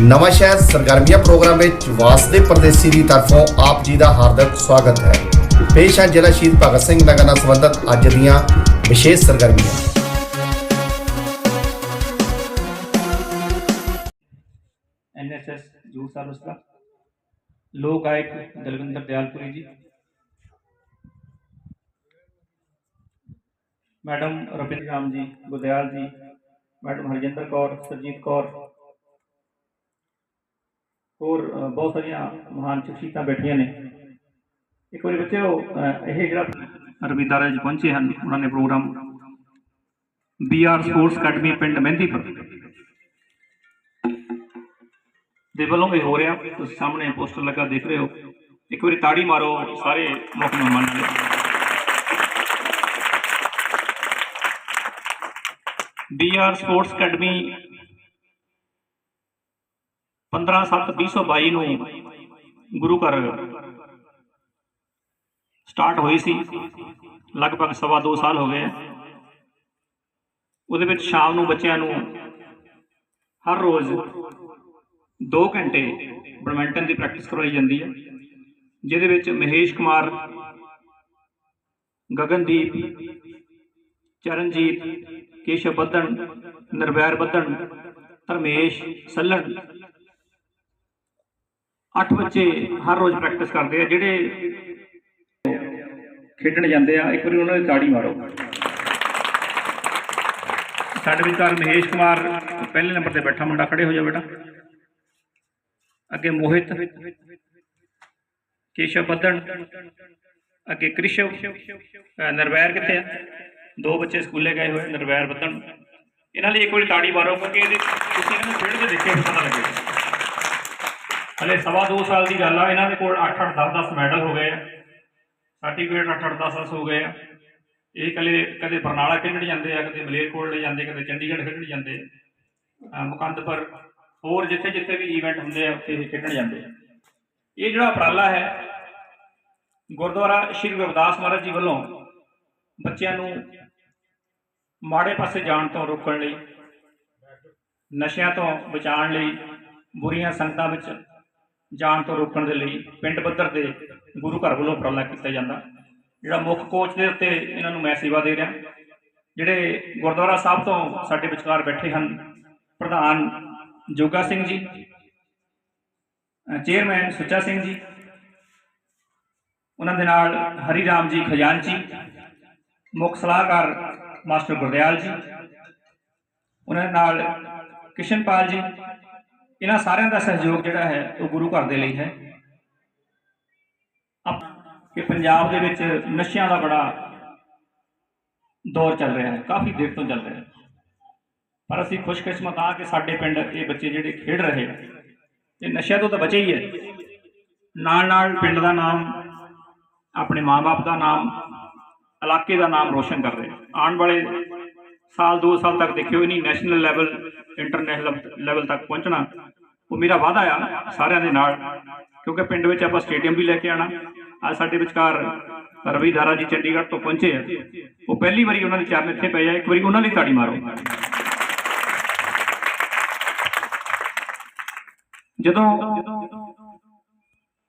ਨਵਾਂ ਸ਼ਹਿਰ ਸਰਗਰਮੀਆਂ ਪ੍ਰੋਗਰਾਮ ਵਿੱਚ ਵਾਸਦੇ ਪਰਦੇਸੀ ਦੀ ਤਰਫੋਂ ਆਪ ਜੀ ਦਾ ਹਾਰਦਿਕ ਸਵਾਗਤ ਹੈ। ਪੇਸ਼ ਹੈ ਜ਼ਿਲ੍ਹਾ ਸ਼ਹੀਦ ਭਗਤ ਸਿੰਘ ਨਗਰ ਨਾਲ ਸੰਬੰਧਿਤ ਅੱਜ ਦੀਆਂ ਵਿਸ਼ੇਸ਼ ਸਰਗਰਮੀਆਂ। ਐਨਐਸਐਸ ਯੂਥ ਸਰਵਿਸ ਦਾ। ਲੋਕ ਗਾਇਕ ਦਲਵਿੰਦਰ ਦਿਆਲਪੁਰੀ ਜੀ। ਮੈਡਮ ਰਵਿੰਦਰ ਰਾਮ ਜੀ ਗੁਰਦਿਆਲ ਜੀ। ਮੈਡਮ ਹਰਜਿੰਦਰ ਕੌਰ, ਸਰਜੀਤ ਕੌਰ। ਹੋਰ ਅ, ਬਹੁਤ ਸਾਰੀਆਂ ਮਹਾਨ ਸ਼ਖਸੀਅਤਾਂ ਬੈਠੀਆਂ ਨੇ ਇੱਕ ਵਾਰੀ ਬੱਚਿਓ ਅ, ਇਹ ਜਿਹੜਾ ਰਵਿਦਾਰਾ ਜੀ ਪਹੁੰਚੇ ਹਨ ਉਹਨਾਂ ਨੇ ਪ੍ਰੋਗਰਾਮ ਬੀਆਰ ਸਪੋਰਟਸ ਅਕੈਡਮੀ ਪਿੰਡ ਮਹਿੰਦੀਪੁਰ ਦੇ ਵੱਲੋਂ ਇਹ ਹੋ ਰਿਹਾ ਤੁਸੀਂ ਸਾਹਮਣੇ ਪੋਸਟਰ ਲੱਗਾ ਦੇਖ ਰਹੇ ਹੋ ਇੱਕ ਵਾਰੀ ਤਾੜੀ ਮਾਰੋ ਸਾਰੇ ਮੁੱਖ ਮਹਿਮਾਨਾਂ ਲਈ ਬੀਆਰ ਸਪੋਰਟਸ ਅਕੈਡਮੀ 15/7/2022 ਨੂੰ ਗੁਰੂ ਘਰ ਸਟਾਰਟ ਹੋਈ ਸੀ। ਲਗਭਗ ਸਵਾ ਦੋ ਸਾਲ ਹੋ ਗਏ ਉਹਦੇ ਵਿੱਚ ਸ਼ਾਮ ਨੂੰ ਬੱਚਿਆਂ ਨੂੰ ਹਰ ਰੋਜ਼ 2 ਘੰਟੇ ਬੈਡਮਿੰਟਨ ਦੀ ਪ੍ਰੈਕਟਿਸ ਕਰਵਾਈ ਜਾਂਦੀ ਹੈ। ਜਿਹਦੇ ਵਿੱਚ ਮਹੇਸ਼ ਕੁਮਾਰ, ਗਗਨਦੀਪ, ਚਰਨਜੀਤ, ਕੇਸ਼ਵ ਬੱਦਨ, ਨਿਰਵੈਰ ਬੱਦਨ, ਧਰਮੇਸ਼ ਸੱਲਣ ਅੱਠ ਬੱਚੇ ਹਰ ਰੋਜ਼ ਪ੍ਰੈਕਟਿਸ ਕਰਦੇ ਆ, ਜਿਹੜੇ ਖੇਡਣ ਜਾਂਦੇ ਆ, ਇੱਕ ਵਾਰੀ ਉਹਨਾਂ ਦੀ ਤਾੜੀ ਮਾਰੋ। ਸਾਡੇ ਵਿਚਾਰ ਮਹੇਸ਼ ਕੁਮਾਰ ਪਹਿਲੇ ਨੰਬਰ ਤੇ ਬੈਠਾ, ਮੁੰਡਾ ਖੜੇ ਹੋ ਜਾ ਬੇਟਾ। ਅੱਗੇ ਮੋਹਿਤ, ਕੇਸ਼ਵ ਬੱਦਨ, ਅੱਗੇ ਕ੍ਰਿਸ਼ਵ, ਅਹ ਨਰਵੈਰ ਕਿੱਥੇ ਆ? ਦੋ ਬੱਚੇ ਸਕੂਲੇ ਗਏ ਹੋਏ, ਨਰਵੈਰ ਬੱਦਨ। ਇਹਨਾਂ ਲਈ ਇੱਕ ਵਾਰੀ ਤਾੜੀ ਮਾਰੋ, ਕਿਉਂਕਿ ਇਹਦੇ ਤੁਸੀਂ ਇਹਨਾਂ ਨੂੰ ਖੇਡਦੇ ਦੇਖੇ ਪਤਾ ਲੱਗੇ ਹਲੇ ਸਵਾ ਦੋ ਸਾਲ ਦੀ ਗੱਲ ਆ, ਇਹਨਾਂ ਦੇ ਕੋਲ 8 8 10 10 ਮੈਡਲ ਹੋ ਗਏ ਆ। ਸਰਟੀਫਿਕੇਟ 8 8 10 10 ਹੋ ਗਏ ਆ। ਇਹ ਕਦੇ ਕਦੇ ਬਰਨਾਲਾ ਖੇਡਣ ਜਾਂਦੇ ਆ, ਕਦੇ ਮਲੇਰਕੋਟਲੇ ਜਾਂਦੇ, ਕਦੇ ਚੰਡੀਗੜ੍ਹ ਖੇਡਣ ਜਾਂਦੇ ਆ। ਮੁਕੰਦਪੁਰ ਹੋਰ ਜਿੱਥੇ ਜਿੱਥੇ ਵੀ ਇਵੈਂਟ ਹੁੰਦੇ ਆ, ਉੱਥੇ ਇਹ ਖੇਡਣ ਜਾਂਦੇ ਆ। ਇਹ ਜਿਹੜਾ ਉਪਰਾਲਾ ਹੈ, ਗੁਰਦੁਆਰਾ ਸ਼੍ਰੀ ਗੁਰਦਾਸ ਮਹਾਰਾਜ ਜੀ ਵੱਲੋਂ ਬੱਚਿਆਂ ਨੂੰ ਮਾੜੇ ਪਾਸੇ ਜਾਣ ਤੋਂ ਰੋਕਣ ਲਈ, ਨਸ਼ਿਆਂ ਤੋਂ ਬਚਾਉਣ ਲਈ ਬੁਰੀਆਂ ਸੰਗਤਾਂ ਵਿੱਚ ਜਾਣ ਤੋਂ ਰੋਕਣ ਦੇ ਲਈ ਪਿੰਡ ਪੱਧਰ ਤੇ ਗੁਰੂ ਘਰ ਵੱਲੋਂ ਉਪਰਾਲਾ ਕੀਤਾ ਜਾਂਦਾ। ਜਿਹੜਾ ਮੁੱਖ ਕੋਚ ਦੇ ਉੱਤੇ ਇਹਨਾਂ ਨੂੰ ਮੈਂ ਸੇਵਾ ਦੇ ਰਿਹਾ। ਜਿਹੜੇ ਗੁਰਦੁਆਰਾ ਸਾਹਿਬ ਤੋਂ ਸਾਡੇ ਵਿਚਕਾਰ ਬੈਠੇ ਹਨ ਪ੍ਰਧਾਨ ਜੋਗਾ ਸਿੰਘ ਜੀ ਚੇਅਰਮੈਨ ਸੁੱਚਾ ਸਿੰਘ ਜੀ, ਉਹਨਾਂ ਦੇ ਨਾਲ ਹਰੀ ਰਾਮ ਜੀ ਖਜ਼ਾਨਚੀ ਮੁੱਖ ਸਲਾਹਕਾਰ ਮਾਸਟਰ ਗੁਰਦਿਆਲ ਜੀ, ਉਹਨਾਂ ਦੇ ਨਾਲ ਕਿਸ਼ਨਪਾਲ ਜੀ ਇਹਨਾਂ ਸਾਰਿਆਂ ਦਾ ਸਹਿਯੋਗ ਜਿਹੜਾ ਹੈ ਉਹ ਗੁਰੂ ਘਰ ਦੇ ਲਈ ਹੈ। ਕਿ ਪੰਜਾਬ ਦੇ ਵਿੱਚ ਨਸ਼ਿਆਂ ਦਾ ਬੜਾ ਦੌਰ ਚੱਲ ਰਿਹਾ ਹੈ, ਕਾਫੀ ਦੇਰ ਤੋਂ ਚੱਲ ਰਿਹਾ ਹੈ। ਪਰ ਅਸੀਂ ਖੁਸ਼ਕਿਸਮਤ ਹਾਂ ਕਿ ਸਾਡੇ ਪਿੰਡ ਇਹ ਬੱਚੇ ਜਿਹੜੇ ਖੇਡ ਰਹੇ ਇਹ ਨਸ਼ਿਆਂ ਤੋਂ ਤਾਂ ਬਚੇ ਹੀ ਹੈ। ਨਾਲ ਨਾਲ ਪਿੰਡ ਦਾ ਨਾਮ, ਆਪਣੇ ਮਾਪੇ ਦਾ ਨਾਮ, ਇਲਾਕੇ ਦਾ ਨਾਮ ਰੋਸ਼ਨ ਕਰ ਰਹੇ ਆਉਣ ਵਾਲੇ ਸਾਲ 2 ਸਾਲ ਤੱਕ ਦੇਖਿਓ ਨਹੀਂ ਨੈਸ਼ਨਲ ਲੈਵਲ ਇੰਟਰਨੈਸ਼ਨਲ ਲੈਵਲ ਤੱਕ ਪਹੁੰਚਣਾ। ਉਹ ਮੇਰਾ ਵਾਅਦਾ ਆ ਸਾਰਿਆਂ ਦੇ ਨਾਲ, ਕਿਉਂਕਿ ਪਿੰਡ ਵਿੱਚ ਆਪਾਂ ਸਟੇਡੀਅਮ ਵੀ ਲੈ ਕੇ ਆਣਾ ਅੱਜ ਸਾਡੇ ਵਿਚਕਾਰ ਰਵੀ ਦਾਰਾ ਜੀ ਚੰਡੀਗੜ੍ਹ ਤੋਂ ਪਹੁੰਚੇ ਆ। ਉਹ ਪਹਿਲੀ ਵਾਰੀ ਉਹਨਾਂ ਦੇ ਚਰਨ ਇੱਥੇ ਪਏ ਆ, ਇੱਕ ਵਾਰੀ ਉਹਨਾਂ ਲਈ ਤਾੜੀ ਮਾਰੋ। ਜਦੋਂ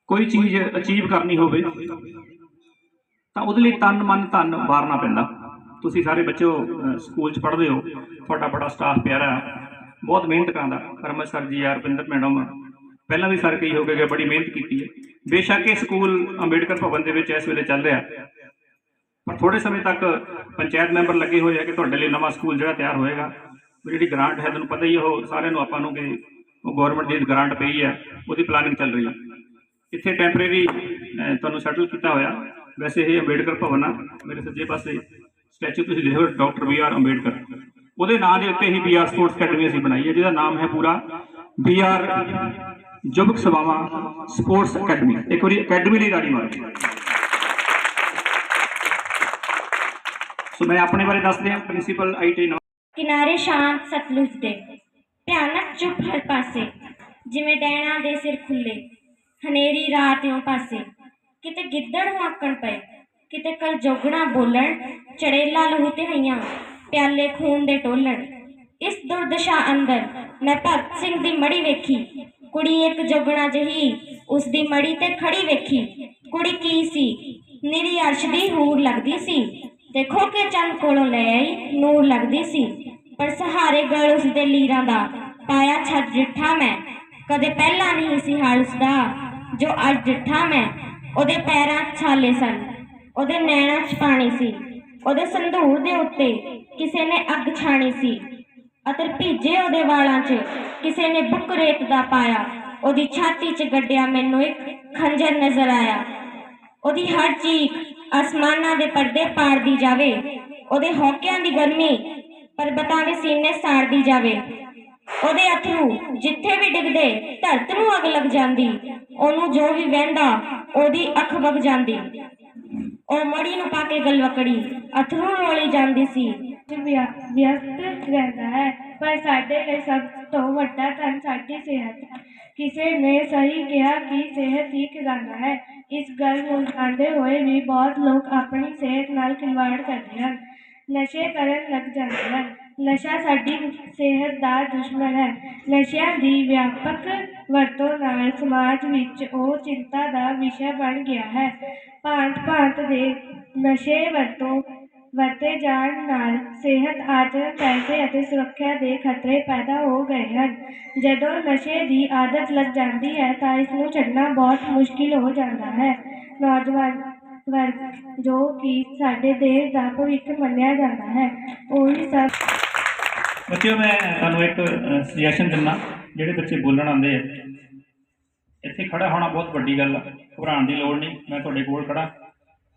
ਕੋਈ ਚੀਜ਼ ਅਚੀਵ ਕਰਨੀ ਹੋਵੇ, ਤਾਂ ਉਹਦੇ ਲਈ ਤਨ, ਮਨ, ਧਨ ਵਾਰਨਾ ਪੈਂਦਾ। ਤੁਸੀਂ ਸਾਰੇ ਬੱਚਿਓ ਅਹ, ਸਕੂਲ 'ਚ ਪੜ੍ਹਦੇ ਹੋ। ਤੁਹਾਡਾ ਬੜਾ ਸਟਾਫ ਪਿਆਰਾ ਹੈ, ਬਹੁਤ ਮਿਹਨਤ ਕਰਦਾ। ਕਰਮਜ ਸਰ ਜੀ ਯਾਰ ਰਵਿੰਦਰ ਮੈਡਮ ਪਹਿਲਾਂ ਵੀ ਸਰ ਕਹੀ ਹੋ ਗਏ ਕਿ ਬੜੀ ਮਿਹਨਤ ਕੀਤੀ ਹੈ। ਬੇਸ਼ੱਕ ਇਹ ਸਕੂਲ ਅੰਬੇਡਕਰ ਭਵਨ ਦੇ ਵਿੱਚ ਇਸ ਵੇਲੇ ਚੱਲ ਰਿਹਾ ਪਰ ਥੋੜੇ ਸਮੇਂ ਤੱਕ ਪੰਚਾਇਤ ਮੈਂਬਰ ਲੱਗੇ ਹੋਏ ਆ ਕਿ ਤੁਹਾਡੇ ਲਈ ਨਵਾਂ ਸਕੂਲ ਜਿਹੜਾ ਤਿਆਰ ਹੋਏਗਾ। ਜਿਹੜੀ ਗ੍ਰਾਂਟ ਹੈ ਤੁਹਾਨੂੰ ਪਤਾ ਹੀ ਉਹ ਸਾਰਿਆਂ ਨੂੰ ਆਪਾਂ ਨੂੰ ਕਿ ਉਹ ਗਵਰਨਮੈਂਟ ਦੀ ਗ੍ਰਾਂਟ ਪਈ ਹੈ ਉਹਦੀ ਪਲਾਨਿੰਗ ਚੱਲ ਰਹੀ ਹੈ। ਇੱਥੇ ਟੈਂਪਰੇਰੀ ਤੁਹਾਨੂੰ ਸੈਟਲ ਕੀਤਾ ਹੋਇਆ। ਵੈਸੇ ਇਹ ਅੰਬੇਡਕਰ ਭਵਨ ਆ ਮੇਰੇ ਸੱਜੇ ਪਾਸੇ। ਸਟੈਚੂ ਤੁਸੀਂ ਦੇਖੋ, ਡਾਕਟਰ ਬੀ ਆਰ ਅੰਬੇਡਕਰ। ਉਹਦੇ ਨਾਂ ਦੇ ਉੱਤੇ ਹੀ ਬੀ ਆਰ ਸਪੋਰਟਸ ਅਕੈਡਮੀ ਅਸੀਂ ਬਣਾਈ ਹੈ, ਜਿਹਦਾ ਨਾਮ ਹੈ ਪੂਰਾ ਬੀ ਆਰ ਜੁਬਕ ਸਭਾਵਾਂ ਸਪੋਰਟਸ ਅਕੈਡਮੀ ਇੱਕ ਵਾਰੀ ਅਕੈਡਮੀ ਲਈ ਤਾੜੀ ਮਾਰੋ। ਸੋ ਮੈਂ ਆਪਣੇ ਬਾਰੇ ਦੱਸ ਦਿਆਂ ਪ੍ਰਿੰਸੀਪਲ ਆਈਟੀ ਕਿਨਾਰੇ ਸ਼ਾਂਤ ਸਤਲੁਜ ਦੇ ਭਿਆਨਕ ਚੁੱਪ ਹਰ ਪਾਸੇ, ਜਿਵੇਂ ਡੈਣਾ ਦੇ ਸਿਰ ਖੁੱਲੇ। ਹਨੇਰੀ ਰਾਤ ਇਉਂ ਪਾਸੇ, ਕਿਤੇ ਗਿੱਦੜ ਵਾਕਣ ਪਏ। ਕਿਤੇ ਕਲ ਜੋਗਣਾ ਬੋਲਣ, ਚੜੇਲਾ ਲਹੂ ਤੇ ਹਈਆਂ ਪਿਆਲੇ ਖੂਨ ਦੇ ਟੋਲਣ ਇਸ ਦੁਰਦਸ਼ਾ ਅੰਦਰ ਮੈਂ ਭਗਤ ਸਿੰਘ ਦੀ ਮੜੀ ਵੇਖੀ। ਕੁੜੀ ਇੱਕ ਜੋਗਣਾ ਜਹੀ, ਉਸ ਦੀ ਮੜੀ ਤੇ ਖੜੀ ਵੇਖੀ। ਕੁੜੀ ਕੀ ਸੀ? ਨਿਰੀ ਅਰਸ਼ ਦੀ ਹੂਰ ਲੱਗਦੀ ਸੀ। ਤੇ ਖੋ ਕੇ ਚੰਨ ਕੋਲੋਂ ਲੈ ਆਈ, ਨੂਰ ਲੱਗਦੀ ਸੀ। ਪਰ ਸਹਾਰੇ ਗਲ ਉਸ ਦੇ ਲੀਰਾਂ ਦਾ, ਪਾਇਆ ਛੱਡ ਜਿੱਠਾ ਮੈਂ। ਕਦੇ ਪਹਿਲਾਂ ਨਹੀਂ ਸੀ ਹਾਲ ਉਸਦਾ, ਜੋ ਅੱਜ ਜਿੱਠਾ ਮੈਂ, ਉਹਦੇ ਪੈਰਾਂ ਛਾਲੇ ਸਨ। ਉਹਦੇ ਨੈਣਾਂ 'ਚ ਪਾਣੀ ਸੀ। ਉਹਦੇ ਸੰਧੂਰ ਦੇ ਉੱਤੇ ਕਿਸੇ ਨੇ ਅੱਗ ਛਾਣੀ ਸੀ ਅਤੇ ਭੀਜੇ ਉਹਦੇ ਵਾਲਾਂ 'ਚ ਕਿਸੇ ਨੇ ਬੁੱਕ ਰੇਤ ਦਾ ਪਾਇਆ। ਉਹਦੀ ਛਾਤੀ 'ਚ ਗੱਡਿਆ ਮੈਨੂੰ ਇੱਕ ਖੰਜਰ ਨਜ਼ਰ ਆਇਆ। ਉਹਦੀ ਹਰ ਚੀਕ ਅਸਮਾਨਾਂ ਦੇ ਪਰਦੇ ਪਾੜਦੀ ਜਾਵੇ। ਉਹਦੇ ਹੌਕਿਆਂ ਦੀ ਗਰਮੀ ਪਰਬਤਾਂ ਦੇ ਸੀਨੇ ਸਾੜਦੀ ਜਾਵੇ। ਉਹਦੇ ਅਥਰੂ ਜਿੱਥੇ ਵੀ ਡਿੱਗਦੇ ਧਰਤ ਨੂੰ ਅੱਗ ਲੱਗ ਜਾਂਦੀ। ਉਹਨੂੰ ਜੋ ਵੀ ਵਹਿੰਦਾ ਉਹਦੀ ਅੱਖ ਵਗ ਜਾਂਦੀ। ਉਹ ਮੜੀ ਨੂੰ ਪਾ ਕੇ ਗਲਵਕੜੀ ਅਥਰੂ ਰੋਲੀ ਜਾਂਦੀ ਸੀ। ਵਿਆ- ਵਿਅਸਤ ਰਹਿੰਦਾ ਹੈ, ਪਰ ਸਾਡੇ ਲਈ ਸਭ ਤੋਂ ਵੱਡਾ ਧਨ ਸਾਡੀ ਸਿਹਤ ਹੈ। ਕਿਸੇ ਨੇ ਸਹੀ ਕਿਹਾ ਕਿ ਸਿਹਤ ਹੀ ਖਜ਼ਾਨਾ ਹੈ। ਇਸ ਗੱਲ ਨੂੰ ਜਾਣਦੇ ਹੋਏ ਵੀ ਬਹੁਤ ਲੋਕ ਆਪਣੀ ਸਿਹਤ ਨਾਲ ਖਿਲਵਾੜ ਕਰਦੇ ਹਨ। ਨਸ਼ੇ ਕਰਨ ਲੱਗ ਜਾਂਦੇ ਹਨ। ਨਸ਼ਾ ਸਾਡੀ ਸਿਹਤ ਦਾ ਦੁਸ਼ਮਣ ਹੈ। ਨਸ਼ਿਆਂ ਦੀ ਵਿਆਪਕ ਵਰਤੋਂ ਨਾਲ ਸਮਾਜ ਵਿੱਚ ਉਹ ਚਿੰਤਾ ਦਾ ਵਿਸ਼ਾ ਬਣ ਗਿਆ ਹੈ। ਭਾਂਤ ਭਾਂਤ ਦੇ ਨਸ਼ੇ ਵਰਤੋਂ ਵਰਤੇ ਜਾਣ ਨਾਲ ਸਿਹਤ ਆਚਰਣ ਪੈਸੇ ਅਤੇ ਸੁਰੱਖਿਆ ਦੇ ਖਤਰੇ ਪੈਦਾ ਹੋ ਗਏ ਹਨ। ਜਦੋਂ ਨਸ਼ੇ ਦੀ ਆਦਤ ਲੱਗ ਜਾਂਦੀ ਹੈ ਤਾਂ ਇਸ ਨੂੰ ਛੱਡਣਾ ਬਹੁਤ ਮੁਸ਼ਕਿਲ ਹੋ ਜਾਂਦਾ ਹੈ। ਨੌਜਵਾਨ ਵਰਗ ਜੋ ਕਿ ਸਾਡੇ ਦੇਸ਼ ਦਾ ਭਵਿੱਖ ਮੰਨਿਆ ਜਾਂਦਾ ਹੈ, ਉਹੀ ਸਭ ਬੱਚਿਓ, ਮੈਂ ਤੁਹਾਨੂੰ ਇੱਕ ਸੁਜੈਸ਼ਨ ਦਿੰਦਾ, ਜਿਹੜੇ ਬੱਚੇ ਬੋਲਣ ਆਉਂਦੇ ਆ। ਇੱਥੇ ਖੜਾ ਹੋਣਾ ਬਹੁਤ ਵੱਡੀ ਗੱਲ ਆ। ਘਬਰਾਉਣ ਦੀ ਲੋੜ ਨਹੀਂ, ਮੈਂ ਤੁਹਾਡੇ ਕੋਲ ਖੜਾ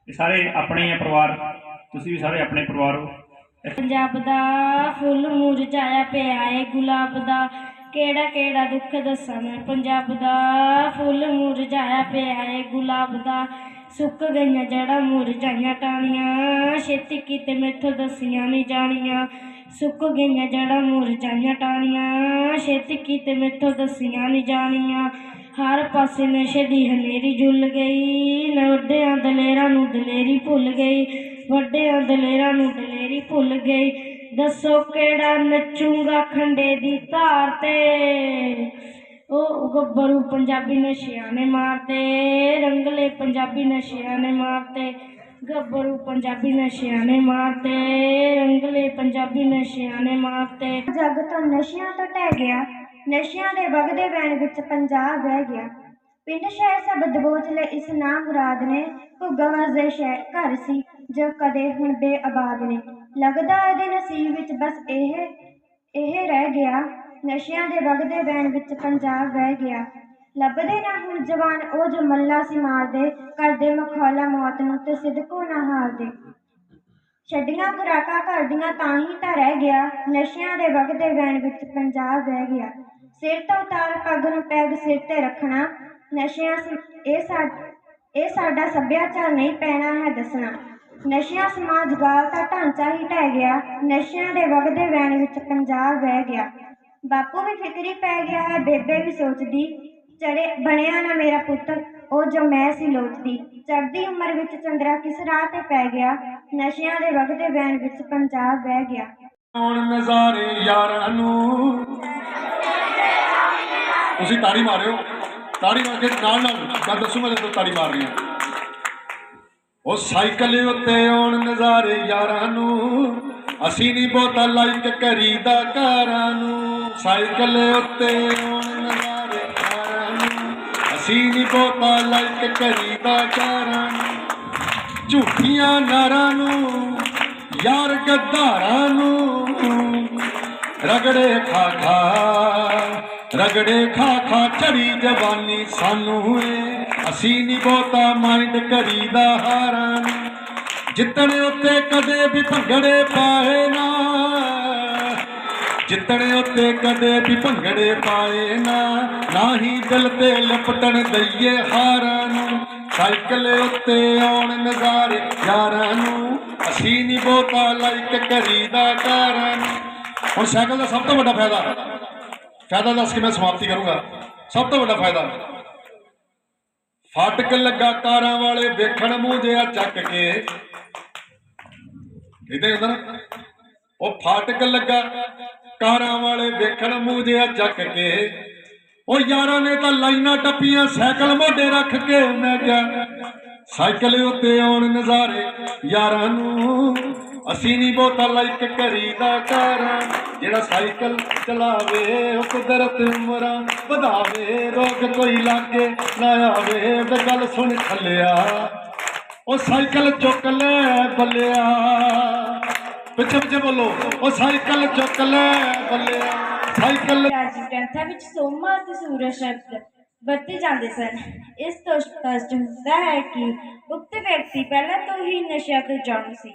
ਇਹ ਸਾਰੇ ਆਪਣੇ ਆ ਪਰਿਵਾਰ, ਤੁਸੀਂ ਵੀ ਸਾਰੇ ਆਪਣੇ ਪਰਿਵਾਰ ਹੋ। ਪੰਜਾਬ ਦਾ ਫੁੱਲ ਮੁਰਝਾਇਆ ਪਿਆ ਏ, ਗੁਲਾਬ ਦਾ ਕਿਹੜਾ ਕਿਹੜਾ ਦੁੱਖ ਦੱਸਾਂ ਮੈਂ? ਪੰਜਾਬ ਦਾ ਫੁੱਲ ਮੁਰਝਾਇਆ ਪਿਆ ਏ, ਗੁਲਾਬ ਦਾ ਸੁੱਕ ਗਈਆਂ ਜੜਾਂ ਮੁਰਝਾਈਆਂ ਟਾਹਣੀਆਂ। ਛੇਤੀ ਕਿਤੇ ਮੈਥੋਂ ਦਸੀਆਂ ਨਹੀਂ ਜਾਣੀਆਂ। ਸੁੱਕ ਗਈਆਂ ਜੜਾਂ ਮੁਰਝਾਈਆਂ ਟਾਹਣੀਆਂ। ਛੇਤੀ ਕਿਤੇ ਮੈਥੋਂ ਦਸੀਆਂ ਨਹੀਂ ਜਾਣੀਆਂ। ਹਰ ਪਾਸੇ ਨਸ਼ੇ ਦੀ ਹਨੇਰੀ ਜੁੱਲ ਗਈ। ਵੱਡਿਆਂ ਦਲੇਰਾਂ ਨੂੰ ਦਲੇਰੀ ਭੁੱਲ ਗਈ। ਵੱਡਿਆਂ ਦਲੇਰਾਂ ਨੂੰ ਦਲੇਰੀ ਭੁੱਲ ਗਈ। ਦੱਸੋ ਕਿਹੜਾ ਨੱਚੂਗਾ ਖੰਡੇ ਦੀ ਧਾਰ ਤੇ? ਉਹ ਗੱਭਰੂ ਪੰਜਾਬੀ ਨਸ਼ਿਆਂ ਨੇ ਮਾਰਤੇ। ਰੰਗਲੇ ਪੰਜਾਬੀ ਨਸ਼ਿਆਂ ਨੇ ਮਾਰਤੇ। ਗੱਭਰੂ ਪੰਜਾਬੀ ਨਸ਼ਿਆਂ ਨੇ ਮਾਰਤੇ। ਰੰਗਲੇ ਪੰਜਾਬੀ ਨਸ਼ਿਆਂ ਨੇ ਮਾਰਤੇ। ਜਗ ਤੋਂ ਨਸ਼ਿਆਂ ਤੋਂ ਟਹਿ ਗਿਆ। ਨਸ਼ਿਆਂ ਦੇ ਵਗਦੇ ਵੈਣ ਵਿੱਚ ਪੰਜਾਬ ਰਹਿ ਗਿਆ। ਪਿੰਡ ਸ਼ਹਿਰ ਸਭ ਦਬੋਚਲੇ ਇਸ ਨਾਮ ਮੁਰਾਦ ਨੇ। ਘੁੱਗਾ ਵਸਦੇ ਸ਼ਹਿਰ ਘਰ ਸੀ, ਜੋ ਕਦੇ ਹੁਣ ਬੇਆਬਾਦ ਨੇ। ਲੱਗਦਾ ਇਹਦੇ ਨਸੀਬ ਵਿੱਚ ਬਸ ਇਹ ਇਹ ਰਹਿ ਗਿਆ। ਨਸ਼ਿਆਂ ਦੇ ਵਗਦੇ ਵੈਣ ਵਿੱਚ ਪੰਜਾਬ ਰਹਿ ਗਿਆ। ਲੱਭਦੇ ਨਾ ਹੁਣ ਜਵਾਨ ਉਹ ਜੋ ਮੱਲਾ ਸੀ ਮਾਰਦੇ ਕਰਦੇ ਮਖੌਲਾ ਮੌਤ ਨੂੰ ਤੇ ਸਿਦਕੋ ਨਾ ਹਾਰਦੇ। ਛੱਡੀਆਂ ਖੁਰਾਕਾਂ ਘਰ ਦੀਆਂ ਤਾਂ ਹੀ ਤਾਂ ਰਹਿ ਗਿਆ। ਨਸ਼ਿਆਂ ਦੇ ਵਗਦੇ ਵੈਣ ਵਿੱਚ ਪੰਜਾਬ ਰਹਿ ਗਿਆ। ਸਿਰ ਤੋਂ ਉਤਾਰ, ਪੱਗ ਨੂੰ ਪੈਗ ਸਿਰ ਤੇ ਰੱਖਣਾ, ਨਸ਼ਿਆਂ ਇਹ ਸਾ, ਇਹ ਸਾਡਾ ਸੱਭਿਆਚਾਰ ਨਹੀਂ ਪੈਣਾ ਹੈ ਦੱਸਣਾ। ਨਸ਼ਿਆਂ ਸਮਾਜ ਗਾਲ ਦਾ ਢਾਂਚਾ ਹੀ ਢਹਿ ਗਿਆ, ਨਸ਼ਿਆਂ ਦੇ ਵਗਦੇ ਵੈਣ ਵਿੱਚ ਪੰਜਾਬ ਰਹਿ ਗਿਆ। ਬਾਪੂ ਵੀ ਫਿਕਰੀ ਪੈ ਗਿਆ ਹੈ, ਬੇਬੇ ਵੀ ਸੋਚਦੀ, ਚੜੇ, ਬਣਿਆ ਨਾ ਮੇਰਾ ਪੁੱਤ, ਉਹ ਜੋ ਮੈਂ ਸੀ ਲੋਚਦੀ। ਚੜ੍ਹਦੀ ਉਮਰ ਵਿੱਚ ਚੰਦਰਾ ਕਿਸ ਰਾਹ ਤੇ ਪੈ ਗਿਆ, ਨਸ਼ਿਆਂ ਦੇ ਵਗਦੇ ਵੈਣ ਵਿੱਚ ਪੰਜਾਬ ਰਹਿ ਗਿਆ। ਆਉਣ ਨਜ਼ਾਰੇ ਯਾਰਾਂ ਨੂੰ। ਤੁਸੀਂ ਤਾੜੀ ਮਾਰਿਓ। ਤਾੜੀ ਮਾਰ ਕੇ ਨਾਲ ਨਾਲ ਮੈਂ ਦੱਸੂਗਾ ਜਦੋਂ ਤਾੜੀ ਮਾਰਨੀ ਹੈ ਉਹ ਸਾਈਕਲ ਉੱਤੇ ਆਉਣ ਨਜ਼ਾਰੇ ਯਾਰਾਂ ਨੂੰ, ਅਸੀਂ ਨਹੀਂ ਬਹੁਤਾ ਲਾਈਕ ਕਰੀਦਾ ਕਾਰਾਂ ਨੂੰ। ਸਾਈਕਲ ਉੱਤੇ ਆਉਣ ਨਜ਼ਾਰੇ ਯਾਰਾਂ ਨੂੰ, ਅਸੀਂ ਨਹੀਂ ਬਹੁਤਾ ਲਾਈਕ ਕਰੀਦਾ ਕਾਰਾਂ ਨੂੰ। ਝੂਠੀਆਂ ਨਾਰਾਂ ਨੂੰ, ਯਾਰ ਗੱਦਾਰਾਂ ਨੂੰ। ਰਗੜੇ ਖਾ ਖਾ ਰਗੜੇ ਖਾ ਖਾ ਚੜੀ ਜਵਾਨੀ ਸਾਨੂੰ ਏ ਅਸੀਂ ਨਹੀਂ ਬਹੁਤਾ ਮਾਈਂਡ ਕਰੀਦਾ ਹਾਰਾਂ ਨੂੰ। ਜਿੱਤਣ ਉੱਤੇ ਕਦੇ ਵੀ ਭੰਗੜੇ ਪਾਏ ਨਾ। ਜਿੱਤਣ ਉੱਤੇ ਕਦੇ ਵੀ ਭੰਗੜੇ ਪਾਏ ਨਾ। ਨਾ ਹੀ ਦਿਲ ਤੇ ਲਪਟਣ ਦਈਏ ਹਾਰਾਂ ਨੂੰ। ਸਾਈਕਲ ਉੱਤੇ ਆਉਣ ਨਜ਼ਾਰੇ ਯਾਰਾਂ ਨੂੰ। ਅਸੀਂ ਨਹੀਂ ਬਹੁਤਾ ਲਾਈਕ ਕਰੀਦਾ ਕਾਰਾਂ ਨੂੰ। ਹੁਣ ਸਾਈਕਲ ਦਾ ਸਭ ਤੋਂ ਵੱਡਾ ਫਾਇਦਾ। ਫਾਇਦਾ ਦੱਸ ਕੇ ਮੈਂ ਸਮਾਪਤੀ ਕਰੂੰਗਾ। ਸਭ ਤੋਂ ਵੱਡਾ ਫਾਇਦਾ। ਫਾਟਕ ਲੱਗਾ ਕਾਰਾਂ ਵਾਲੇ, ਵੇਖਣ ਮੂੰਹ ਜਿਹਾ ਚੱਕ ਕੇ। ਇਦਾਂ ਹੁੰਦਾ ਨਾ ਉਹ ਫਾਟਕ ਲੱਗਾ ਕਾਰਾਂ ਵਾਲੇ, ਵੇਖਣ ਮੂੰਹ ਜਿਹਾ ਚੱਕ ਕੇ। ਉਹ ਯਾਰਾਂ ਨੇ ਤਾਂ ਲਾਈਨਾਂ ਟੱਪੀਆਂ, ਸਾਈਕਲ ਮੋਢੇ ਰੱਖ ਕੇ ਮੈਂ ਗਿਆ ਸਾਈਕਲ ਉੱਤੇ ਆਉਣ ਨਜ਼ਾਰੇ ਯਾਰਾਂ ਨੂੰ ਅਸੀਂ ਨਹੀਂ ਬਹੁਤਾ ਲਾਈਕ ਕਰੀਦਾ ਕਾਰਾਂ। ਜਿਹੜਾ ਸਾਈਕਲ ਚਲਾਵੇ, ਉਹ ਕੁਦਰਤ ਉਮਰਾਂ ਵਧਾਵੇ। ਰੋਗ ਕੋਈ ਲਾਗੇ ਨਾ ਆਵੇ, ਤੇ ਗੱਲ ਸੁਣ ਥੱਲਿਆ ਉਹ ਸਾਈਕਲ ਚੁੱਕ ਲੈ ਬੱਲਿਆ। ਪਿੱਛੇ ਪਿੱਛੇ ਬੋਲੋ। ਉਹ ਸਾਈਕਲ ਚੁੱਕ ਲੈ ਬੱਲਿਆ। ਸਾਈਕਲ ਪ੍ਰਾਚੀਨ ਗ੍ਰੰਥਾਂ ਵਿੱਚ ਸੋਮਾ ਅਤੇ ਸੂਰਜ ਸ਼ਬਦ ਵਰਤੇ ਜਾਂਦੇ ਸਨ। ਇਸ ਤੋਂ ਸਪਸ਼ਟ ਹੁੰਦਾ ਹੈ ਕਿ ਉਕਤ ਵਿਅਕਤੀ ਪਹਿਲਾਂ ਤੋਂ ਹੀ ਨਸ਼ਿਆਂ ਤੋਂ ਜਾਣੂ ਸੀ।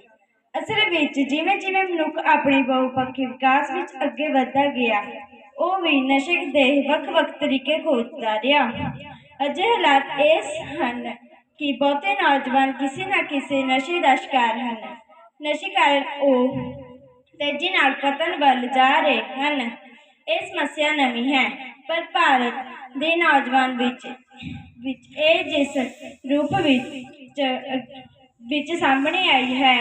ਅਸਲ ਵਿੱਚ ਜਿਵੇਂ ਜਿਵੇਂ ਮਨੁੱਖ ਆਪਣੇ ਬਹੁਪੱਖੀ ਵਿਕਾਸ ਵਿੱਚ ਅੱਗੇ ਵਧਦਾ ਗਿਆ, ਉਹ ਵੀ ਨਸ਼ੇ ਦੇ ਵੱਖ-ਵੱਖ ਤਰੀਕੇ ਖੋਜਦਾ ਰਿਹਾ। ਅਜੇ ਹਾਲਾਤ ਇਸ ਹਨ ਕਿ ਬਹੁਤੇ ਨੌਜਵਾਨ ਕਿਸੇ ਨਾ ਕਿਸੇ ਨਸ਼ੇ ਦਾ ਸ਼ਿਕਾਰ ਹਨ। ਨਸ਼ੇ ਕਾਰਨ ਉਹ ਤੇਜ਼ੀ ਨਾਲ ਪਤਨ ਵੱਲ ਜਾ ਰਹੇ ਹਨ। ਇਹ ਸਮੱਸਿਆ ਨਵੀਂ ਹੈ, ਪਰ ਭਾਰਤ ਦੇ ਨੌਜਵਾਨ ਵਿੱਚ ਵਿੱਚ ਇਹ ਜਿਸ ਰੂਪ ਵਿੱਚ ਵਿੱਚ ਸਾਹਮਣੇ ਆਈ ਹੈ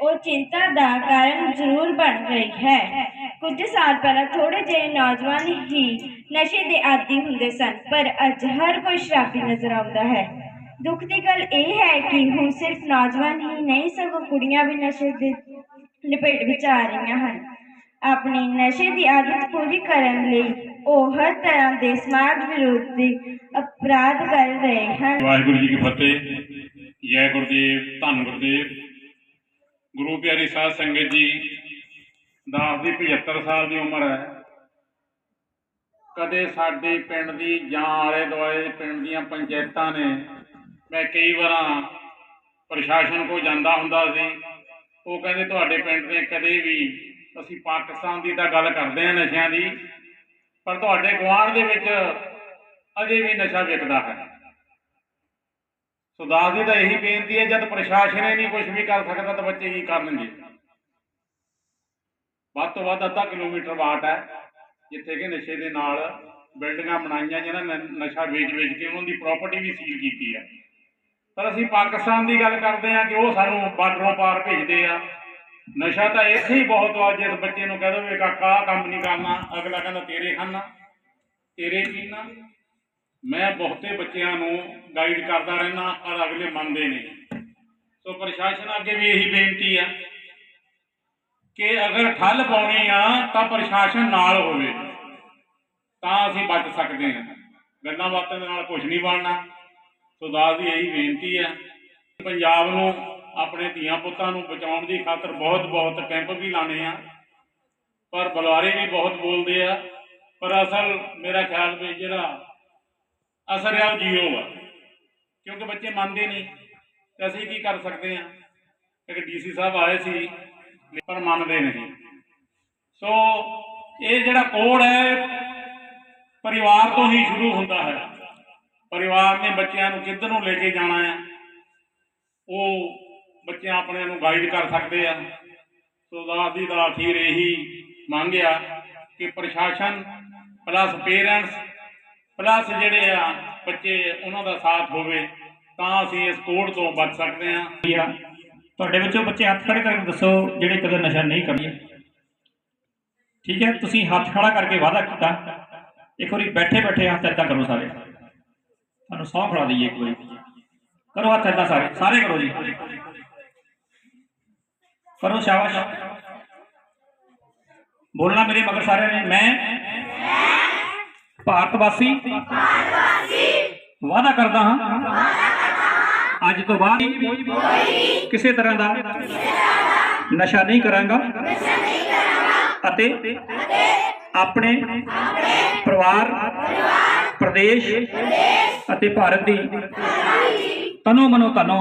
ਉਹ ਚਿੰਤਾ ਦਾ ਕਾਰਨ ਜ਼ਰੂਰ ਬਣ ਰਹੀ ਹੈ। ਕੁਝ ਸਾਲ ਪਹਿਲਾਂ ਥੋੜੇ ਜਿਹੇ ਨੌਜਵਾਨ ਹੀ ਨਸ਼ੇ ਦੇ ਆਦੀ ਹੁੰਦੇ ਸਨ, ਪਰ ਅੱਜ ਹਰ ਕੋਈ ਸ਼ਰਾਬੀ ਨਜ਼ਰ ਆਉਂਦਾ ਹੈ। ਦੁੱਖ ਦੀ ਗੱਲ ਇਹ ਹੈ ਕਿ ਹੁਣ ਸਿਰਫ ਨੌਜਵਾਨ ਹੀ ਨਹੀਂ, ਸਗੋਂ ਕੁੜੀਆਂ ਵੀ ਨਸ਼ੇ ਦੇ ਲਪੇਟ ਵਿੱਚ ਆ ਰਹੀਆਂ ਹਨ। ਆਪਣੀ ਨਸ਼ੇ ਦੀ ਆਦਤ ਪੂਰੀ ਕਰਨ ਲਈ ਉਹ ਹਰ ਤਰ੍ਹਾਂ ਦੇ ਸਮਾਜ ਵਿਰੋਧੀ ਅਪਰਾਧ ਕਰ ਰਹੇ ਹਨ। ਵਾਹਿਗੁਰੂ ਜੀ ਕੀ ਫਤਿਹ। ਜੈ ਗੁਰਦੇਵ, ਧੰਨ ਗੁਰਦੇਵ। ਗੁਰੂ ਪਿਆਰੀ ਸਾਧ ਸੰਗਤ ਜੀ, ਦਾਸ ਦੀ 75 ਸਾਲ ਦੀ ਉਮਰ ਹੈ। ਕਦੇ ਸਾਡੇ ਪਿੰਡ ਦੀ ਜਾਂ ਆਲੇ ਦੁਆਲੇ ਪਿੰਡ ਦੀਆਂ ਪੰਚਾਇਤਾਂ ਨੇ ਮੈਂ ਕਈ ਵਾਰਾਂ ਪ੍ਰਸ਼ਾਸਨ ਕੋ ਜਾਂਦਾ ਹੁੰਦਾ ਸੀ। ਉਹ ਕਹਿੰਦੇ, ਤੁਹਾਡੇ ਪਿੰਡ ਦੇ ਕਦੇ ਵੀ ਅਸੀਂ ਪਾਕਿਸਤਾਨ ਦੀ ਤਾਂ ਗੱਲ ਕਰਦੇ ਹਾਂ ਨਸ਼ਿਆਂ ਦੀ, ਪਰ ਤੁਹਾਡੇ ਗੁਆਂਢ ਦੇ ਵਿੱਚ ਅਜੇ ਵੀ ਨਸ਼ਾ ਵਿਕਦਾ ਹੈ। ਸੋ ਦਾਸ ਦੀ ਤਾਂ ਇਹੀ ਬੇਨਤੀ ਹੈ, ਜਦ ਪ੍ਰਸ਼ਾਸਨ ਹੀ ਨਹੀਂ ਕੁਝ ਵੀ ਕਰ ਸਕਦਾ ਤਾਂ ਬੱਚੇ ਕੀ ਕਰਨਗੇ? ਵੱਧ ਤੋਂ ਵੱਧ ਅੱਧਾ ਕਿਲੋਮੀਟਰ ਵਾਟ ਹੈ, ਜਿੱਥੇ ਕਿ ਨਸ਼ੇ ਦੇ ਨਾਲ ਬਿਲਡਿੰਗਾਂ ਬਣਾਈਆਂ ਜਿਹਨਾਂ ਨੇ ਨਸ਼ਾ ਵੇਚ ਵੇਚ ਕੇ ਉਹਨਾਂ ਦੀ ਪ੍ਰਾਪਰਟੀ ਵੀ ਸੀਲ ਕੀਤੀ ਹੈ। ਪਰ ਅਸੀਂ ਪਾਕਿਸਤਾਨ ਦੀ ਗੱਲ ਕਰਦੇ ਹਾਂ ਕਿ ਉਹ ਸਾਨੂੰ ਬਾਰਡਰੋਂ ਪਾਰ ਭੇਜਦੇ ਆ। ਨਸ਼ਾ ਤਾਂ ਇੱਥੇ ਹੀ ਬਹੁਤ ਆ ਜਿਸ ਬੱਚੇ ਨੂੰ ਕਹਿ ਦੋ ਵੀ ਕਾਕਾ ਕੰਮ ਨਹੀਂ ਕਰਨਾ, ਅਗਲਾ ਕਹਿੰਦਾ ਤੇਰੇ ਖਾਨਾ, ਤੇਰੇ ਪੀਣਾ ਮੈਂ ਬਹੁਤੇ ਬੱਚਿਆਂ ਨੂੰ ਗਾਈਡ ਕਰਦਾ ਰਹਿਣਾ ਪਰ ਅਗਲੇ ਮੰਨਦੇ ਨਹੀਂ। ਸੋ ਪ੍ਰਸ਼ਾਸਨ ਅੱਗੇ ਵੀ ਇਹੀ ਬੇਨਤੀ ਆ ਕਿ ਅਗਰ ਠੱਲ ਪਾਉਣੀ ਆ ਤਾਂ ਪ੍ਰਸ਼ਾਸਨ ਨਾਲ ਹੋਵੇ, ਤਾਂ ਅਸੀਂ ਬਚ ਸਕਦੇ ਹਾਂ। ਗੱਲਾਂ ਬਾਤਾਂ ਦੇ ਨਾਲ ਕੁਝ ਨਹੀਂ ਬਣਨਾ। ਸੋ ਦਾਸ ਦੀ ਇਹੀ ਬੇਨਤੀ ਆ ਪੰਜਾਬ ਨੂੰ ਆਪਣੇ ਧੀਆਂ ਪੁੱਤਾਂ ਨੂੰ ਬਚਾਉਣ ਦੀ ਖਾਤਰ ਬਹੁਤ ਬਹੁਤ ਕੈਂਪ ਵੀ ਲਾਣੇ ਆ। ਪਰ ਬੁਲਾਰੇ ਵੀ ਬਹੁਤ ਬੋਲਦੇ ਆ। ਪਰ ਅਸਲ ਮੇਰਾ ਖਿਆਲ ਵੀ ਜਿਹੜਾ ਅਸਰ ਆ ਉਹ ਜ਼ੀਰੋ ਆ। ਕਿਉਂਕਿ ਬੱਚੇ ਮੰਨਦੇ ਨਹੀਂ। ਤੇ ਅਸੀਂ ਕੀ ਕਰ ਸਕਦੇ ਆ ਇੱਕ ਡੀਸੀ ਸਾਹਿਬ ਆਏ ਸੀ, ਪਰ ਮੰਨਦੇ ਨਹੀਂ। ਸੋ ਇਹ ਜਿਹੜਾ ਕੋਡ ਹੈ, ਪਰਿਵਾਰ ਤੋਂ ਹੀ ਸ਼ੁਰੂ ਹੁੰਦਾ ਹੈ। ਪਰਿਵਾਰ ਨੇ ਬੱਚਿਆਂ ਨੂੰ ਕਿੱਧਰ ਨੂੰ ਲੈ ਕੇ ਜਾਣਾ ਹੈ, ਉਹ ਬੱਚੇ ਆਪਣੇ ਨੂੰ ਗਾਈਡ ਕਰ ਸਕਦੇ ਆ। ਸੋ ਦਾਸ ਦੀ ਦਾ ਅਖੀਰ ਇਹੀ ਮੰਗਿਆ ਕਿ ਪ੍ਰਸ਼ਾਸਨ ਪਲੱਸ ਪੇਰੈਂਟਸ ਪਲੱਸ ਜਿਹੜੇ ਆ ਬੱਚੇ ਉਹਨਾਂ ਦਾ ਸਾਥ ਹੋਵੇ, ਤਾਂ ਅਸੀਂ ਇਸ ਕੋਡ ਤੋਂ ਬਚ ਸਕਦੇ ਆ ਤੁਹਾਡੇ ਵਿੱਚੋਂ ਬੱਚੇ ਹੱਥ ਖੜੇ ਕਰਕੇ ਦੱਸੋ ਜਿਹੜੇ ਕਦੇ ਨਸ਼ਾ ਨਹੀਂ ਕਰਦੇ ਠੀਕ ਹੈ, ਤੁਸੀਂ ਹੱਥ ਖੜਾ ਕਰਕੇ ਵਾਅਦਾ ਕੀਤਾ। ਇੱਕ ਵਾਰੀ ਬੈਠੇ ਬੈਠੇ ਹੱਥ ਏਦਾਂ ਕਰੋ ਸਾਰੇ। ਤੁਹਾਨੂੰ ਸੌ ਖੜਾ ਦਈਏ ਇੱਕ ਵਾਰੀ। ਕਰੋ ਹੱਥ ਏਦਾਂ ਸਾਰੇ। ਸਾਰੇ ਕਰੋ ਜੀ। ਕਰੋ ਸ਼ਾਬਾਸ਼। ਬੋਲਣਾ ਮੇਰੇ ਮਗਰ ਸਾਰਿਆਂ ਨੇ, ਮੈਂ? ਭਾਰਤ ਵਾਸੀ। ਵਾਅਦਾ ਕਰਦਾ ਹਾਂ। ਅੱਜ ਤੋਂ ਬਾਅਦ ਕਿਸੇ ਤਰ੍ਹਾਂ ਦਾ ਨਸ਼ਾ ਨਹੀਂ ਕਰਾਂਗਾ ਅਤੇ ਆਪਣੇ ਪਰਿਵਾਰ, ਪ੍ਰਦੇਸ਼ ਅਤੇ ਭਾਰਤ ਦੀ ਤਨੋ ਮਨੋ ਤਨੋ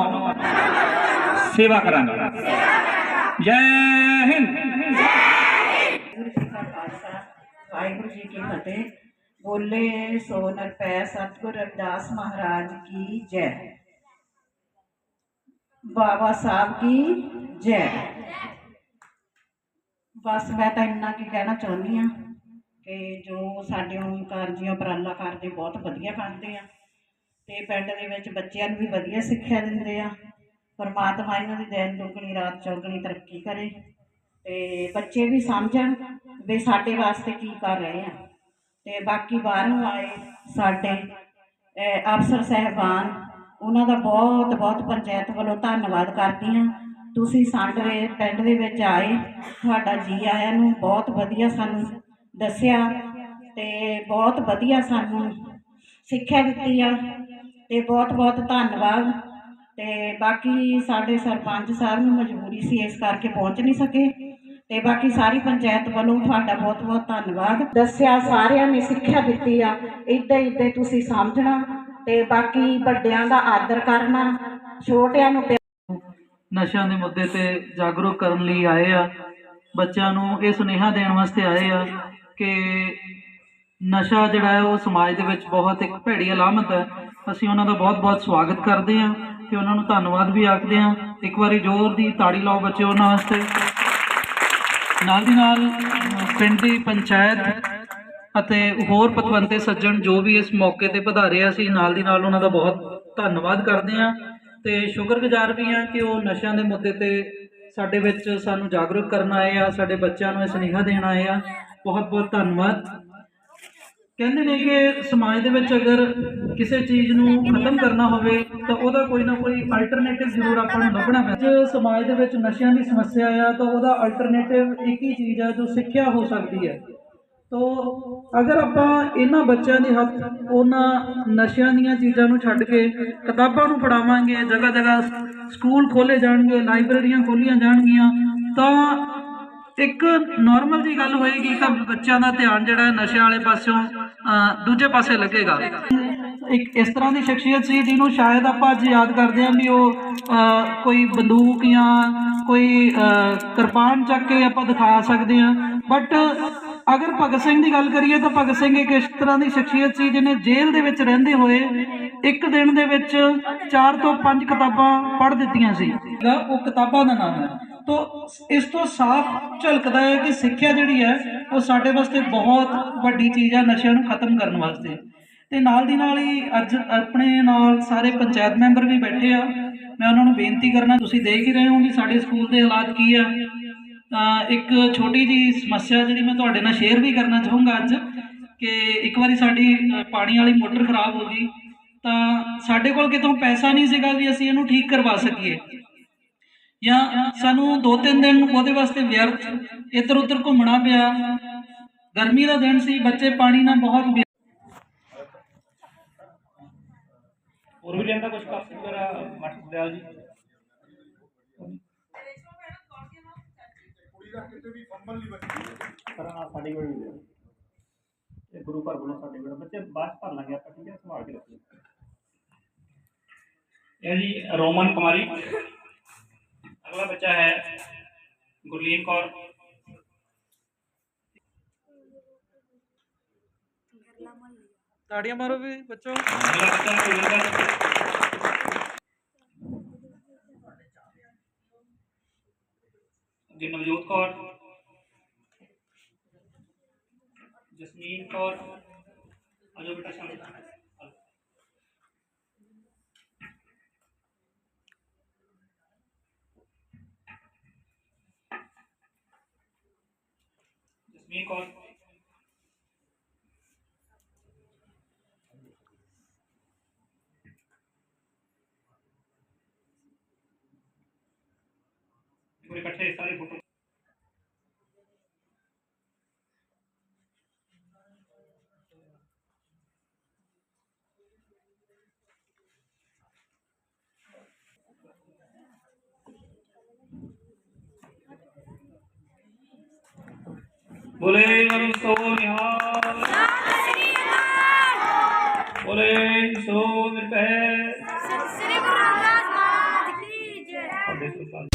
ਸੇਵਾ ਕਰਾਂਗਾ। ਜੈ ਹਿੰਦ। ਵਾਹਿਗੁਰੂ ਜੀ ਵਾਹਿਗੁਰੂ ਜੀ ਕੀ ਫਤਿਹ। ਬੋਲੇ, ਸੋ ਨਿਰਪੈ ਸਤਿਗੁਰ ਰਵਿਦਾਸ ਮਹਾਰਾਜ ਕੀ ਜੈ। ਬਾਬਾ ਸਾਹਿਬ ਕੀ ਜੈ। ਬਸ ਮੈਂ ਤਾਂ ਇੰਨਾ ਕੀ ਕਹਿਣਾ ਚਾਹੁੰਦੀ ਆ ਕਿ ਜੋ ਸਾਡੇ ਓਮਕਾਰ ਜੀ ਉਪਰਾਲਾ ਕਰਦੇ ਬਹੁਤ ਵਧੀਆ ਕਰਦੇ ਆ ਤੇ ਪਿੰਡ ਦੇ ਵਿੱਚ ਬੱਚਿਆਂ ਨੂੰ ਵੀ ਵਧੀਆ ਸਿੱਖਿਆ ਦਿੰਦੇ ਆ। ਪਰਮਾਤਮਾ ਇਹਨਾਂ ਦੀ ਦਿਨ ਦੁੱਗਣੀ, ਰਾਤ ਚੌਗਣੀ ਤਰੱਕੀ ਕਰੇ ਤੇ ਬੱਚੇ ਵੀ ਸਮਝਣ ਵੀ ਸਾਡੇ ਵਾਸਤੇ ਕੀ ਕਰ ਰਹੇ ਆ। ਤੇ ਬਾਕੀ ਬਾਹਰੋਂ ਆਏ ਸਾਡੇ ਅਫਸਰ ਸਹਿਬਾਨ, ਉਹਨਾਂ ਦਾ ਬਹੁਤ ਬਹੁਤ ਪੰਚਾਇਤ ਵੱਲੋਂ ਧੰਨਵਾਦ ਕਰਦੀ ਹਾਂ। ਤੁਸੀਂ ਸਾਡੇ ਪਿੰਡ ਦੇ ਵਿੱਚ ਆਏ, ਤੁਹਾਡਾ ਜੀ ਆਇਆਂ ਨੂੰ ਬਹੁਤ ਵਧੀਆ ਸਾਨੂੰ ਦੱਸਿਆ ਤੇ ਬਹੁਤ ਵਧੀਆ ਸਾਨੂੰ ਸਿੱਖਿਆ ਦਿੱਤੀ ਆ ਤੇ ਬਹੁਤ ਬਹੁਤ ਧੰਨਵਾਦ। ਤੇ ਬਾਕੀ ਸਾਡੇ ਸਰਪੰਚ ਸਾਹਿਬ ਨੂੰ ਮਜਬੂਰੀ ਸੀ ਇਸ ਕਰਕੇ ਪਹੁੰਚ ਨਹੀਂ ਸਕੇ। ਤੇ ਬਾਕੀ ਸਾਰੀ ਪੰਚਾਇਤ ਵੱਲੋਂ ਤੁਹਾਡਾ ਬਹੁਤ ਬਹੁਤ ਧੰਨਵਾਦ। ਦੱਸਿਆ ਸਾਰਿਆਂ ਨੇ ਸਿੱਖਿਆ ਦਿੱਤੀ ਆ। ਇੱਦਾਂ ਇੱਦਾਂ ਤੁਸੀਂ ਸਮਝਣਾ ਤੇ ਬਾਕੀ ਵੱਡਿਆਂ ਦਾ ਆਦਰ ਕਰਨਾ, ਛੋਟਿਆਂ ਨੂੰ ਪਿਆਰ ਨਸ਼ਿਆਂ ਦੇ ਮੁੱਦੇ ਤੇ ਜਾਗਰੂਕ ਕਰਨ ਲਈ ਆਏ ਆ। ਬੱਚਿਆਂ ਨੂੰ ਇਹ ਸੁਨੇਹਾ ਦੇਣ ਵਾਸਤੇ ਆਏ ਆ ਕਿ ਨਸ਼ਾ ਜਿਹੜਾ ਹੈ ਉਹ ਸਮਾਜ ਦੇ ਵਿੱਚ ਬਹੁਤ ਇੱਕ ਭੈੜੀ ਅਲਾਮਤ ਹੈ। ਅਸੀਂ ਉਹਨਾਂ ਦਾ ਬਹੁਤ-ਬਹੁਤ ਸਵਾਗਤ ਕਰਦੇ ਹਾਂ ਤੇ ਉਹਨਾਂ ਨੂੰ ਧੰਨਵਾਦ ਵੀ ਆਖਦੇ ਹਾਂ। ਇੱਕ ਵਾਰੀ ਜ਼ੋਰ ਦੀ ਤਾੜੀ ਲਾਓ ਬੱਚੇ ਉਹਨਾਂ ਵਾਸਤੇ। ਨਾਲ ਦੀ ਨਾਲ ਪਿੰਡ ਦੀ ਪੰਚਾਇਤ ਅਤੇ ਹੋਰ ਪਤਵੰਤੇ ਸੱਜਣ ਜੋ ਵੀ ਇਸ ਮੌਕੇ ਤੇ ਪਧਾਰੇ ਆ ਅਸੀਂ ਨਾਲ ਦੀ ਨਾਲ ਉਹਨਾਂ ਦਾ ਬਹੁਤ ਧੰਨਵਾਦ ਕਰਦੇ ਹਾਂ ਤੇ ਸ਼ੁਕਰਗੁਜ਼ਾਰ ਵੀ ਹਾਂ ਕਿ ਉਹ ਨਸ਼ਿਆਂ ਦੇ ਮੁੱਦੇ ਤੇ ਸਾਡੇ ਵਿੱਚ ਸਾਨੂੰ ਜਾਗਰੂਕ ਕਰਨ ਆਏ ਆ, ਸਾਡੇ ਬੱਚਿਆਂ ਨੂੰ ਇਹ ਸੁਨੇਹਾ ਦੇਣ ਆਏ ਆ। ਬਹੁਤ ਬਹੁਤ ਧੰਨਵਾਦ। ਕਹਿੰਦੇ ਨੇ ਕਿ ਸਮਾਜ ਦੇ ਵਿੱਚ ਅਗਰ ਕਿਸੇ ਚੀਜ਼ ਨੂੰ ਖਤਮ ਕਰਨਾ ਹੋਵੇ ਤਾਂ ਉਹਦਾ ਕੋਈ ਨਾ ਕੋਈ ਅਲਟਰਨੇਟਿਵ ਜ਼ਰੂਰ ਆਪਾਂ ਨੂੰ ਲੱਭਣਾ ਪੈਂਦਾ। ਜੇ ਸਮਾਜ ਦੇ ਵਿੱਚ ਨਸ਼ਿਆਂ ਦੀ ਸਮੱਸਿਆ ਆ ਤਾਂ ਉਹਦਾ ਅਲਟਰਨੇਟਿਵ ਇੱਕ ਹੀ ਚੀਜ਼ ਆ ਜੋ ਸਿੱਖਿਆ ਹੋ ਸਕਦੀ ਹੈ। ਤੋ ਅਗਰ ਆਪਾਂ ਇਹਨਾਂ ਬੱਚਿਆਂ ਦੇ ਹੱਥ, ਉਹਨਾਂ ਨਸ਼ਿਆਂ ਦੀਆਂ ਚੀਜ਼ਾਂ ਨੂੰ ਛੱਡ ਕੇ ਕਿਤਾਬਾਂ ਨੂੰ ਪੜਾਵਾਂਗੇ ਜਗ੍ਹਾ ਜਗ੍ਹਾ ਸਕੂਲ ਖੋਲੇ ਜਾਣਗੇ, ਲਾਇਬ੍ਰੇਰੀਆਂ ਖੋਲੀਆਂ ਜਾਣਗੀਆਂ, ਤਾਂ ਇੱਕ ਨਾਰਮਲ ਜੀ ਗੱਲ ਹੋਏਗੀ ਕਿ ਬੱਚਿਆਂ ਦਾ ਧਿਆਨ ਜਿਹੜਾ ਨਸ਼ੇ ਵਾਲੇ ਪਾਸਿਓਂ ਦੂਜੇ ਪਾਸੇ ਲੱਗੇਗਾ। ਇੱਕ ਇਸ ਤਰ੍ਹਾਂ ਦੀ ਸ਼ਖਸੀਅਤ ਸੀ ਜਿਹਨੂੰ ਸ਼ਾਇਦ ਆਪਾਂ ਅੱਜ ਯਾਦ ਕਰਦੇ ਹਾਂ ਵੀ ਉਹ ਕੋਈ ਬੰਦੂਕ ਜਾਂ ਕੋਈ ਕਿਰਪਾਨ ਚੱਕ ਕੇ ਆਪਾਂ ਦਿਖਾ ਸਕਦੇ ਹਾਂ। ਬਟ ਅਗਰ ਭਗਤ ਸਿੰਘ ਦੀ ਗੱਲ ਕਰੀਏ ਤਾਂ ਭਗਤ ਸਿੰਘ ਇੱਕ ਇਸ ਤਰ੍ਹਾਂ ਦੀ ਸ਼ਖਸੀਅਤ ਸੀ ਜਿਹਨੇ ਜੇਲ੍ਹ ਦੇ ਵਿੱਚ ਰਹਿੰਦੇ ਹੋਏ ਇੱਕ ਦਿਨ ਦੇ ਵਿੱਚ 4 ਤੋਂ 5 ਕਿਤਾਬਾਂ ਪੜ੍ਹ ਦਿੱਤੀਆਂ ਸੀ। ਉਹ ਕਿਤਾਬਾਂ ਦਾ ਨਾਮ ਹੈ। ਤੋ ਇਸ ਤੋਂ ਸਾਫ਼ ਝਲਕਦਾ ਹੈ ਕਿ ਸਿੱਖਿਆ ਜਿਹੜੀ ਹੈ, ਉਹ ਸਾਡੇ ਵਾਸਤੇ ਬਹੁਤ ਵੱਡੀ ਚੀਜ਼ ਹੈ ਨਸ਼ਿਆਂ ਨੂੰ ਖਤਮ ਕਰਨ ਵਾਸਤੇ। ਤੇ ਨਾਲ ਦੀ ਨਾਲ ਹੀ ਅੱਜ ਆਪਣੇ ਨਾਲ ਸਾਰੇ ਪੰਚਾਇਤ ਮੈਂਬਰ ਵੀ ਬੈਠੇ ਆ। ਮੈਂ ਉਹਨਾਂ ਨੂੰ ਬੇਨਤੀ ਕਰਨਾ, ਤੁਸੀਂ ਦੇਖ ਹੀ ਰਹੇ ਹੋ ਕਿ ਸਾਡੇ ਸਕੂਲ ਦੇ ਹਾਲਾਤ ਕੀ ਆ। ਤਾਂ ਇੱਕ ਛੋਟੀ ਜੀ ਸਮੱਸਿਆ ਜਿਹੜੀ ਮੈਂ ਤੁਹਾਡੇ ਨਾਲ ਸ਼ੇਅਰ ਵੀ ਕਰਨਾ ਚਾਹੂੰਗਾ ਅੱਜ, ਕਿ ਇੱਕ ਵਾਰੀ ਸਾਡੀ ਪਾਣੀ ਵਾਲੀ ਮੋਟਰ ਖਰਾਬ ਹੋ ਗਈ, ਤਾਂ ਸਾਡੇ ਕੋਲ ਕਿਤੋਂ ਪੈਸਾ ਨਹੀਂ ਸੀਗਾ ਵੀ ਅਸੀਂ ਇਹਨੂੰ ਠੀਕ ਕਰਵਾ ਸਕੀਏ। ਜਾਂ ਸਾਨੂੰ ਦੋ ਤਿੰਨ ਦਿਨ ਉਹਦੇ ਵਾਸਤੇ ਵਿਅਰਥ ਇੱਧਰ ਉੱਧਰ ਘੁੰਮਣਾ ਪਿਆ। ਗਰਮੀ ਦਾ ਦਿਨ ਸੀ ਬੱਚੇ ਪਾਣੀ ਨਾਲ ਬਹੁਤ ਹੋਰ ਵੀ ਲੈਂਦਾ ਕੁਝ ਕੱਪ ਵਗੈਰਾ ਮੱਠ ਦਿਆਲ ਜੀ? ਪਰ ਆ ਸਾਡੇ ਕੋਲ ਨਹੀਂ ਇਹ ਗੁਰੂ ਘਰ ਵੱਲੋਂ ਸਾਡੇ ਕੋਲ ਬੱਚੇ ਬਾਅਦ ਭਰ ਲਾਂਗੇ ਆਪਾਂ ਠੀਕ ਹੈ? ਸੰਭਾਲ ਕੇ ਰੱਖਿਓ ਇਹ ਜੀ ਰੋਮਨ ਕੁਮਾਰੀ। ਅਗਲਾ ਬੱਚਾ ਹੈ ਗੁਰਲੀਨ ਕੌਰ ਤਾੜੀਆਂ ਮਾਰੋ ਵੀ ਬੱਚੋ ਅਗਲਾ ਬੱਚਾ ਹੈ ਕੁਲਵਿੰਦਰ ਜੀ ਨਵਜੋਤ ਕੌਰ ਜਸਮੀਨ ਕੌਰ ਅਜੋ ਬੇਟਾ because ਬੋਲੇ ਨਰਮ ਸੋ ਨਿਹਾਲ। ਬੋਲੇ ਸੋ ਨਿਰਭੈ। ਸਤਿ ਸ੍ਰੀ ਅਕਾਲ